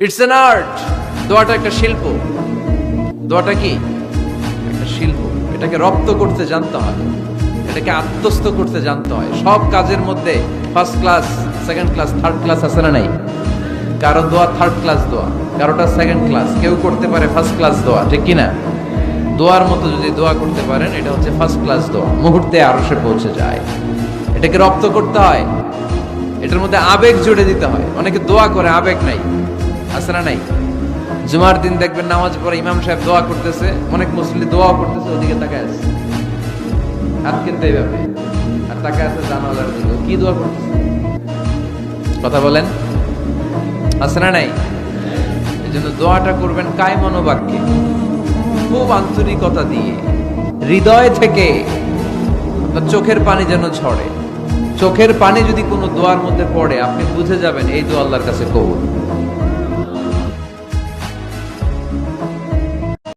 It's an art দোয়াটা একটা শিল্প। দোয়াটা কি? একটা শিল্প। এটাকে রপ্ত করতে জানতে হয়। এটাকে আত্মস্থ করতে জানতে হয়। সব কাজের মধ্যে first class second class third class আছে না নাই? কারও দোয়া থার্ড ক্লাস দোয়া, কারোটা সেকেন্ড ক্লাস কেউ করতে পারে ফার্স্ট ক্লাস দোয়া, ঠিক কি না দোয়ার মতো যদি দোয়া করতে পারেন, এটা হচ্ছে ফার্স্ট ক্লাস দোয়া। মুহূর্তে আরও সে পৌঁছে যায়। এটাকে রপ্ত করতে হয়। এটার মধ্যে আবেগ জুড়ে দিতে হয়। অনেকে দোয়া করে, আবেগ নাই। না নাই। জুমার দিন দেখবেন নামাজ পড়ে ইমাম সাহেব দোয়া করতেছে, অনেক মুসলি দোয়া করতেছে, ওদিকে তাকায় আছে। হাত কিন্তু এইভাবে। আর তাকায় আছে জানালার দিকে। কি দোয়া করতেছে? কথা বলেন। না নাই? এই জন্য দোয়াটা করবেন কায় মনোবাক্যে খুব আন্তরিকতা দিয়ে। হৃদয় থেকে চোখের পানি যেন ঝরে। চোখের পানি যদি কোনো দোয়ার মধ্যে পড়ে, আপনি বুঝে যাবেন এই দোয়া আল্লাহর কাছে কবুল।